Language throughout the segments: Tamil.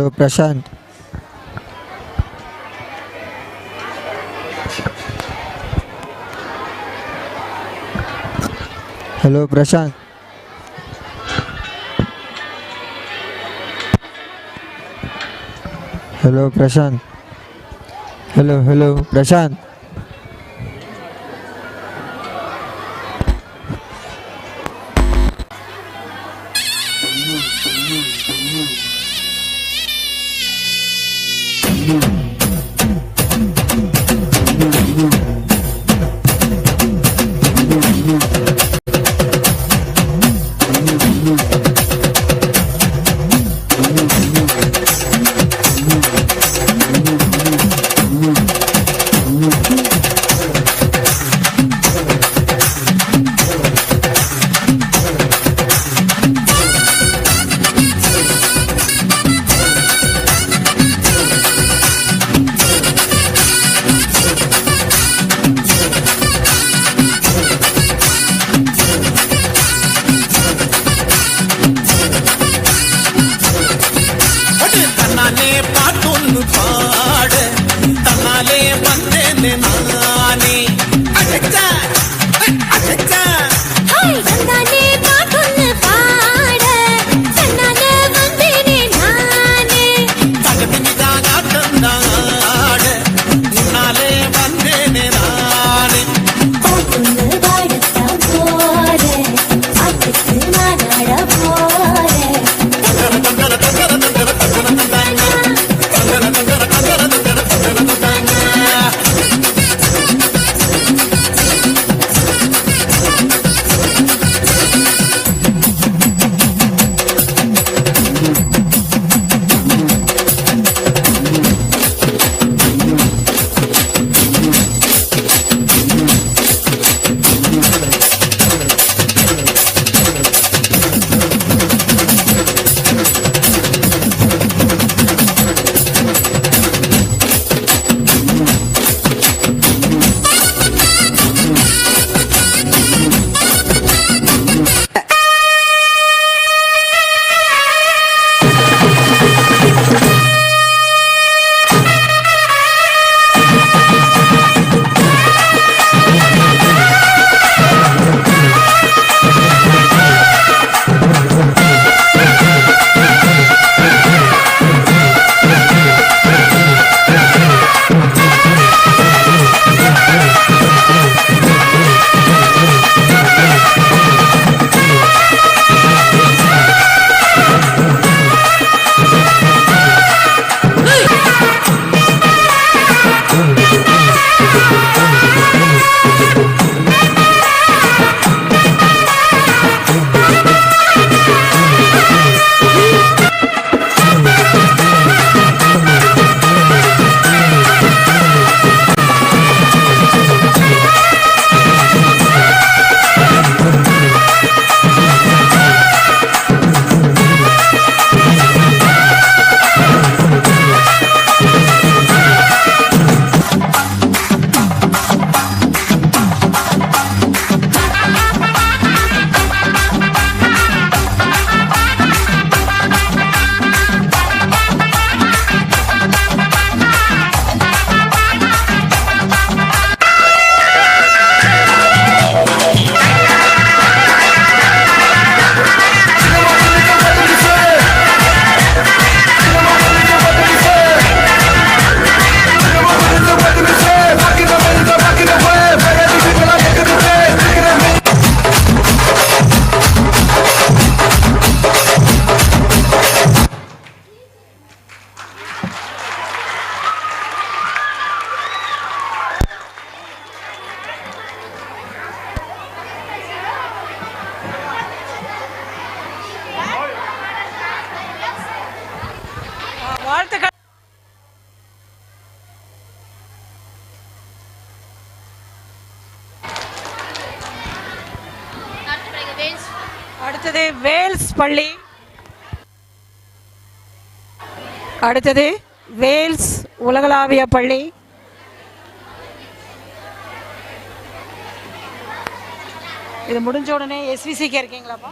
Halo persen. Halo Prashant. Halo Prashant. Halo halo Prashant. Vels பள்ளி. அடுத்தது வேல்ஸ் உலகளாவிய பள்ளி. இது முடிஞ்ச உடனே எஸ்விசிக்கு இருக்கீங்களாப்பா?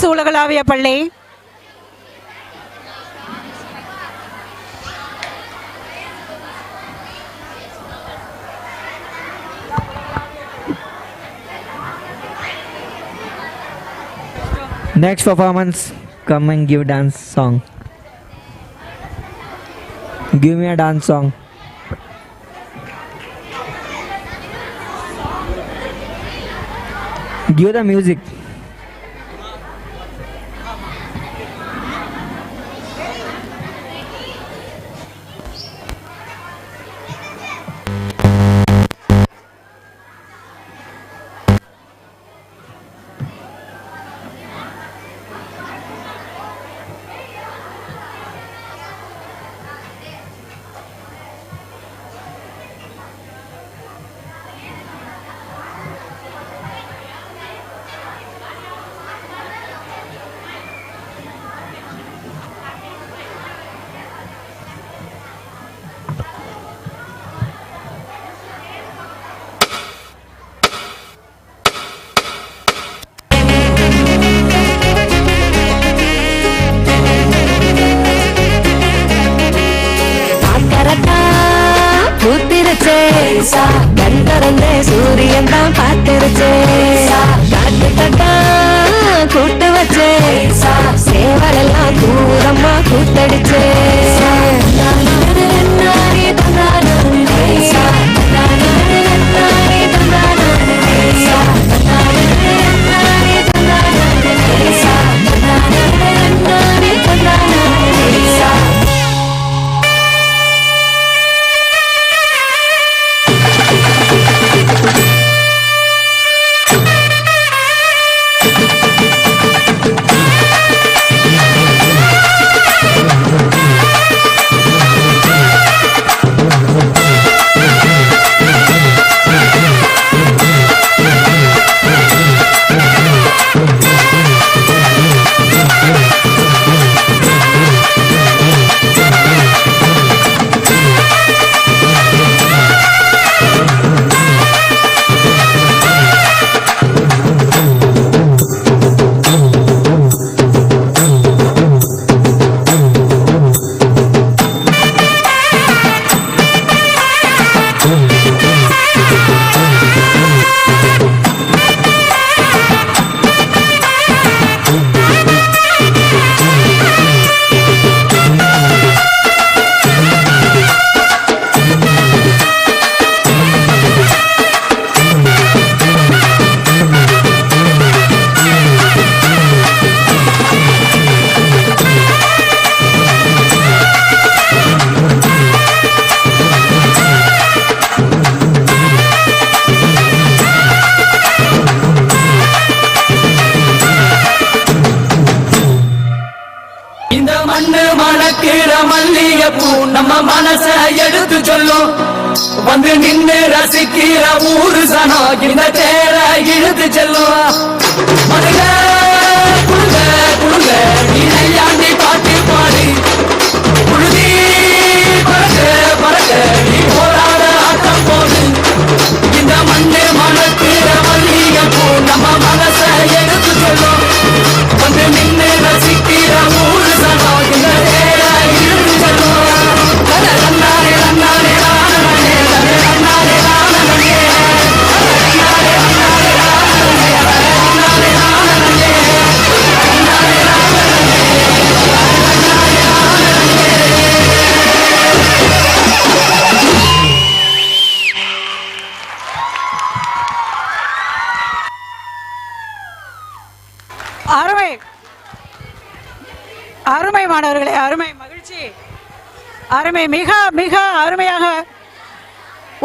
வேல்ஸ் உலகளாவிய பள்ளி Next performance, come and give dance song. Give me a dance song. Give the music. Boom. மனச எடுத்து சொல்லும் வந்து நின்று ரசிக்கிற ஊரு சனம் இந்த தேர இழுத்து செல்லும் மதுக குழுங்க குழுங்க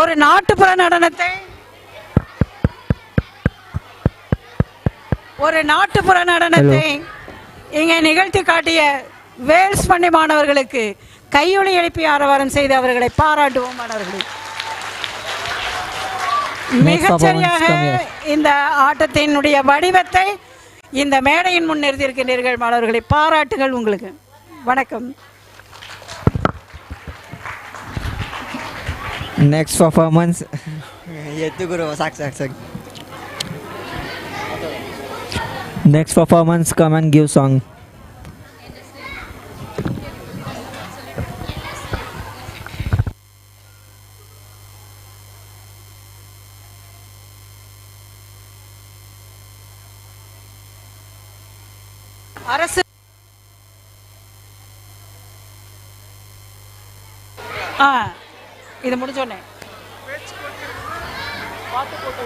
ஒரு நாட்டுப்புற நடனத்தை ஒரு நாட்டுப்புற நடனத்தை இங்கே நிகழ்த்தி காட்டிய வேல்ஸ் பண்ணி மாணவர்களுக்கு கையொலி எழுப்பி ஆரவாரம் செய்து அவர்களை பாராட்டுவோம் மாணவர்கள். மிகச்சரியாக இந்த ஆட்டத்தினுடைய வடிவத்தை இந்த மேடையின் முன் நிறுத்தியிருக்கின்றீர்கள் மாணவர்களை. பாராட்டுகள் உங்களுக்கு. வணக்கம். next performance. Yetu guru sak sak sak next performance come and give song. Ah. இது முடிச்சோடனே பார்த்து போட்டு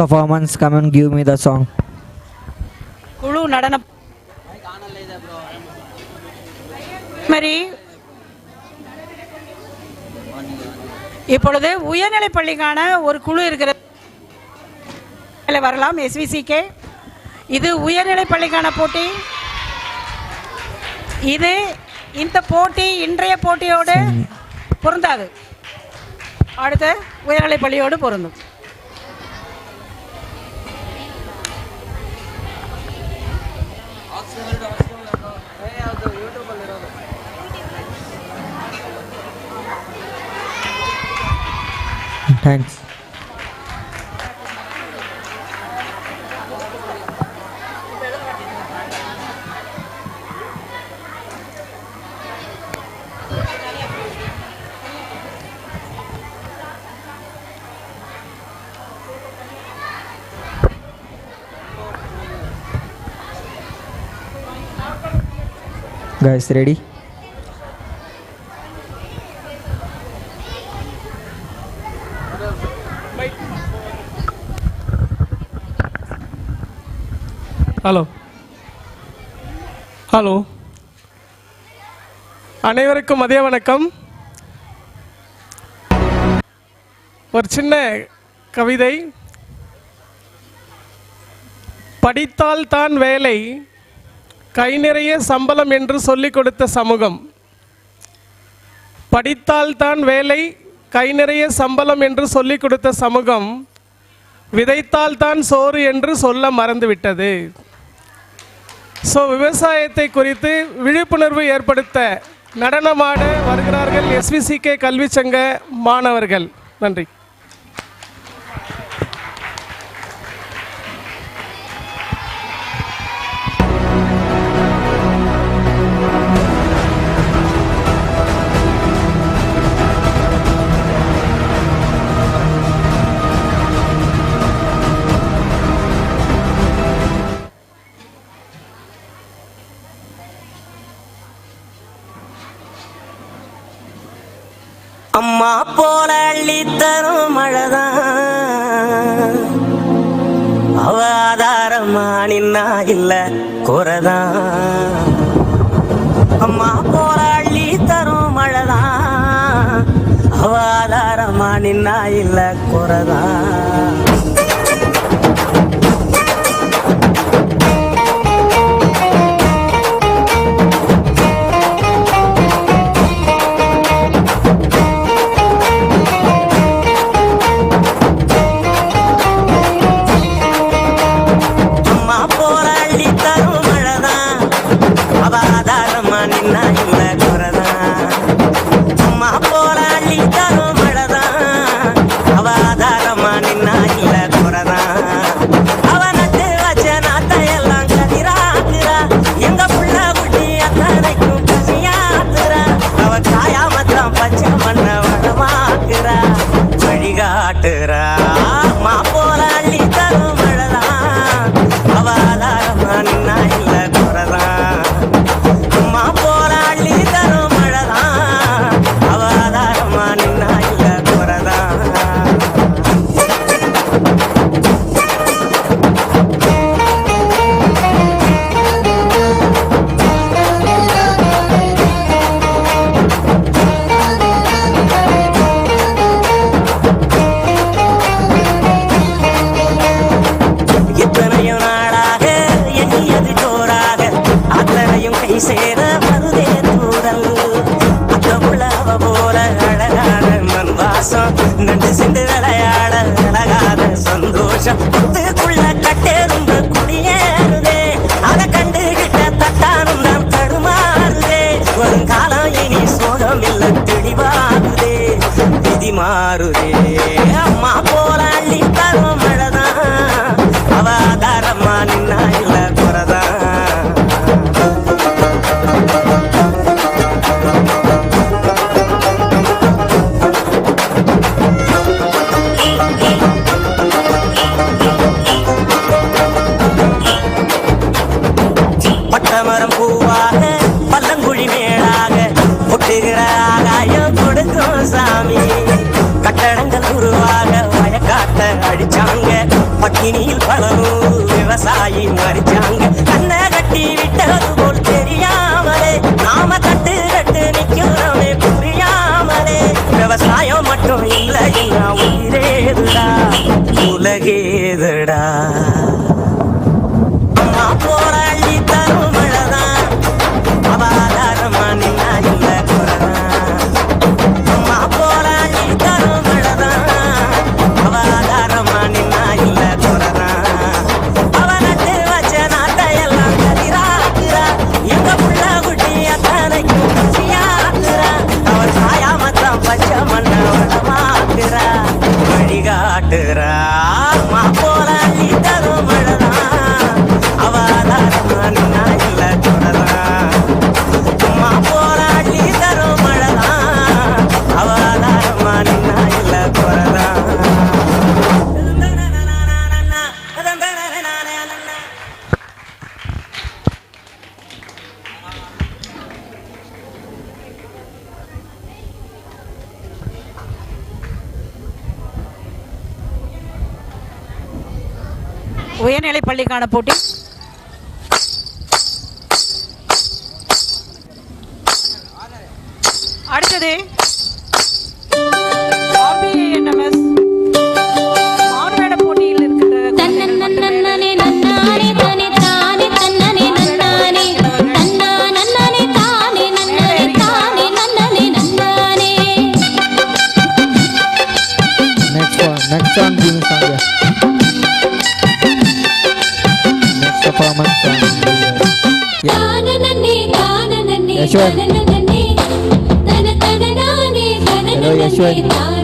performance, come and give me the song. குழு நடன மாதிரி இப்பொழுது உயர்நிலைப் பள்ளிக்கான ஒரு குழு இருக்கிறது வரலாம் எஸ்விசிகே இது உயர்நிலைப் பள்ளிக்கான போட்டி. இது இந்த போட்டி இன்றைய போட்டியோடு பொருந்தாது. அடுத்த உயர்நிலைப் பள்ளியோடு பொருந்தும். Thanks. Guys, ready? ஹலோ அனைவருக்கும் மதிய வணக்கம். ஒரு சின்ன கவிதை. படித்தால் தான் வேலை கை நிறைய சம்பளம் என்று சொல்லிக் கொடுத்த சமூகம். படித்தால் தான் வேலை கை நிறைய சம்பளம் என்று சொல்லிக் கொடுத்த சமூகம் விதைத்தால் தான் சோறு என்று சொல்ல மறந்துவிட்டது. ஸோ விவசாயத்தை குறித்து விழிப்புணர்வு ஏற்படுத்த நடனமாட வருகிறார்கள் எஸ்விசிகே கல்வி சங்க மாணவர்கள். நன்றி. நின்னா இல்ல குறைதான் será. மாறுதே. உலகேதுடா. உயர்நிலைப் பள்ளிக்கான போட்டி 选。